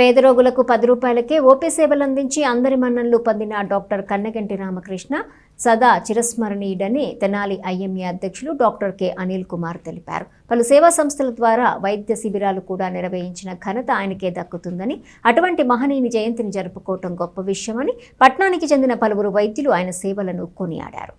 పేద రోగులకు పది రూపాయలకే ఓపీ సేవలు అందించి అందరి మన్ననలు పొందిన డాక్టర్ కన్నగంటి రామకృష్ణ సదా చిరస్మరణీయుడని తెనాలి ఐఎంఏ అధ్యక్షులు డాక్టర్ కె అనిల్ కుమార్ తెలిపారు. పలు సేవా సంస్థల ద్వారా వైద్య శిబిరాలు కూడా నిర్వహించిన ఘనత ఆయనకే దక్కుతుందని అటువంటి మహనీయుని జయంతిని జరుపుకోవటం గొప్ప విషయమని పట్నానికి చెందిన పలువురు వైద్యులు ఆయన సేవలను కొనియాడారు.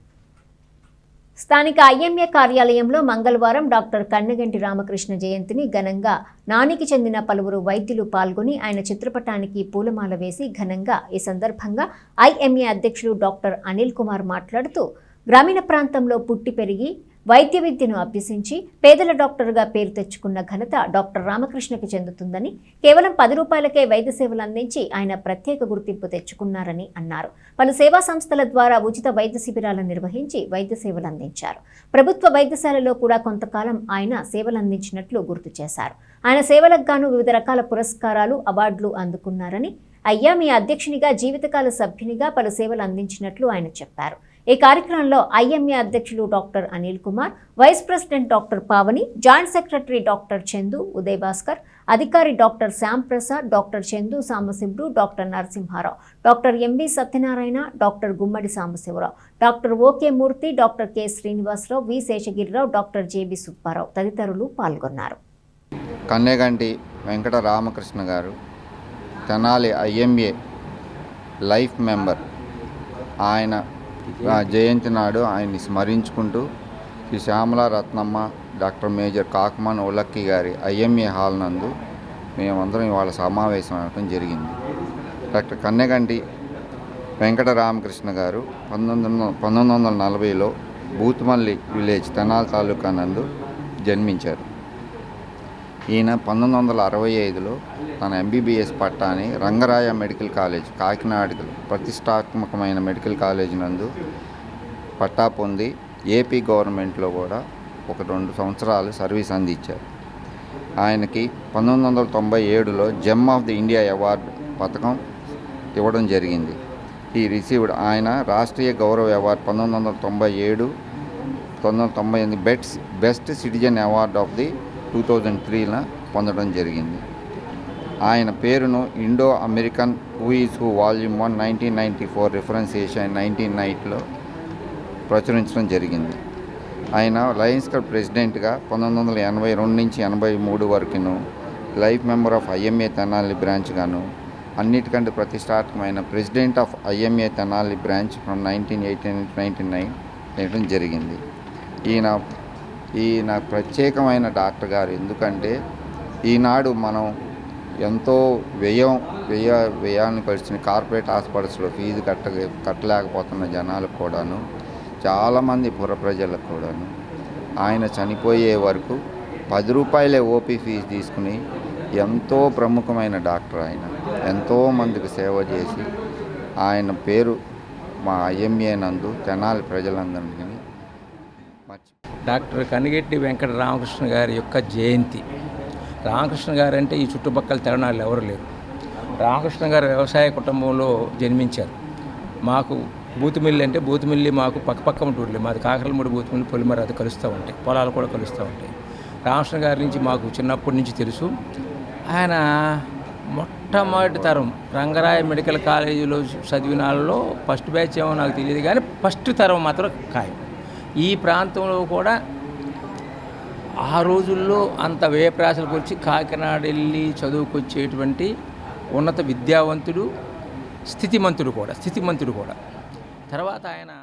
స్థానిక ఐఎంఏ కార్యాలయంలో మంగళవారం డాక్టర్ కన్నగంటి రామకృష్ణ జయంతిని ఘనంగా నానికి చెందిన పలువురు వైద్యులు పాల్గొని ఆయన చిత్రపటానికి పూలమాల వేసి ఘనంగా ఈ సందర్భంగా ఐఎంఏ అధ్యక్షుడు డాక్టర్ అనిల్ కుమార్ మాట్లాడుతూ గ్రామీణ ప్రాంతంలో పుట్టి పెరిగి వైద్య విద్యను అభ్యసించి పేదల డాక్టర్గా పేరు తెచ్చుకున్న ఘనత డాక్టర్ రామకృష్ణకి చెందుతుందని కేవలం పది రూపాయలకే వైద్య సేవలు అందించి ఆయన ప్రత్యేక గుర్తింపు తెచ్చుకున్నారని అన్నారు. పలు సేవా సంస్థల ద్వారా ఉచిత వైద్య శిబిరాలను నిర్వహించి వైద్య సేవలు అందించారు. ప్రభుత్వ వైద్యశాలలో కూడా కొంతకాలం ఆయన సేవలు అందించినట్లు గుర్తు చేశారు. ఆయన సేవలకు గాను వివిధ రకాల పురస్కారాలు అవార్డులు అందుకున్నారని అయ్యా మీ అధ్యక్షునిగా జీవితకాల సభ్యునిగా పలు సేవలు అందించినట్లు ఆయన చెప్పారు. ఈ కార్యక్రమంలో ఐఎంఏ అధ్యక్షులు doctor Anil Kumar vice president doctor Pavani joint secretary doctor Chandu Uday Bhaskar అధికారి doctor Shyam Prasad doctor Chandu Sambasivudu doctor Narasimharao doctor MV Satyanarayana doctor Gummadi Sambasivarao doctor OK Murthy doctor K Srinivasarao V Seshagirirao doctor JB Subbarao తదితరులు పాల్గొన్నారు. కన్నెగంటి వెంకట రామకృష్ణ గారు Tenali IMA life member ఆయన జయంతి నాడు ఆయన్ని స్మరించుకుంటూ Shri Shyamala Ratnamma doctor major Kakaman Ulakki గారి IMA hall నందు మేమందరం ఇవాళ సమావేశం అవ్వడం జరిగింది. డాక్టర్ కన్నెగంటి వెంకటరామకృష్ణ గారు పంతొమ్మిది వందల పంతొమ్మిది వందల నలభైలో బూత్మల్లి విలేజ్ తెనాల్ తాలూకా నందు జన్మించారు. ఈయన పంతొమ్మిది వందల అరవై ఐదులో తన ఎంబీబీఎస్ పట్టాని రంగరాయ మెడికల్ కాలేజ్ కాకినాడలో ప్రతిష్టాత్మకమైన మెడికల్ కాలేజ్ నందు పట్టా పొంది ఏపీ గవర్నమెంట్లో కూడా ఒక రెండు సంవత్సరాలు సర్వీస్ అందించారు. ఆయనకి పంతొమ్మిది వందల తొంభై ఏడులో gem of the India award పథకం ఇవ్వడం జరిగింది. ఈ రిసీవ్డ్ ఆయన రాష్ట్రీయ గౌరవ అవార్డు పంతొమ్మిది వందల తొంభై ఏడు పంతొమ్మిది వందల తొంభై ఎనిమిది best best citizen award of the two thousand త్రీలో పొందడం జరిగింది. ఆయన పేరును Indo American who who volume one nineteen ninety four reference Asia nineteen నైట్లో ప్రచురించడం జరిగింది. ఆయన లయన్స్ క్లబ్ ప్రెసిడెంట్గా పంతొమ్మిది వందల ఎనభై రెండు నుంచి ఎనభై మూడు వరకును life member of IMA Tenali బ్రాంచ్గాను అన్నిటికంటే ప్రతిష్టాత్మకమైన president of IMA Tenali branch from nineteen eighty ninety nine చేయడం జరిగింది. ఈయన ఈయన ప్రత్యేకమైన డాక్టర్ గారు. ఎందుకంటే ఈనాడు మనం ఎంతో వ్యయం వ్యయ వ్యయాన్ని పరిచిన కార్పొరేట్ హాస్పిటల్స్లో ఫీజు కట్ట కట్టలేకపోతున్న జనాలకు కూడాను చాలామంది పుర ప్రజలకు కూడాను ఆయన చనిపోయే వరకు పది రూపాయలే ఓపీ ఫీజు తీసుకుని ఎంతో ప్రముఖమైన డాక్టర్ ఆయన. ఎంతో మందికి సేవ చేసి ఆయన పేరు మా ఐఎంఏ నందు తెనాలి ప్రజలందరికీ డాక్టర్ కనిగెట్టి వెంకట రామకృష్ణ గారి యొక్క జయంతి. రామకృష్ణ గారు అంటే ఈ చుట్టుపక్కల తెలంగాణలో ఎవరు లేరు. రామకృష్ణ గారు వ్యవసాయ కుటుంబంలో జన్మించారు. మాకు బూతుమిల్లి అంటే బూతుమిల్లి మాకు పక్కపక్క ఉంటుంది మాది కాకరలమూడి బూతుమిల్లి పొలిమర అది కలుస్తూ ఉంటాయి. పొలాలు కూడా కలుస్తూ ఉంటాయి. రామకృష్ణ గారి నుంచి మాకు చిన్నప్పటి నుంచి తెలుసు. ఆయన మొట్టమొదటి తరం రంగరాయ మెడికల్ కాలేజీలో చదివిన వాళ్ళలో ఫస్ట్ బ్యాచ్ ఏమో నాకు తెలియదు కానీ ఫస్ట్ తరం మాత్రం ఖాయం. ఈ ప్రాంతంలో కూడా ఆ రోజుల్లో అంత వ్యయప్రాసలు వచ్చి కాకినాడ వెళ్ళి చదువుకొచ్చేటువంటి ఉన్నత విద్యావంతుడు స్థితిమంతుడు కూడా స్థితిమంతుడు కూడా. తర్వాత ఆయన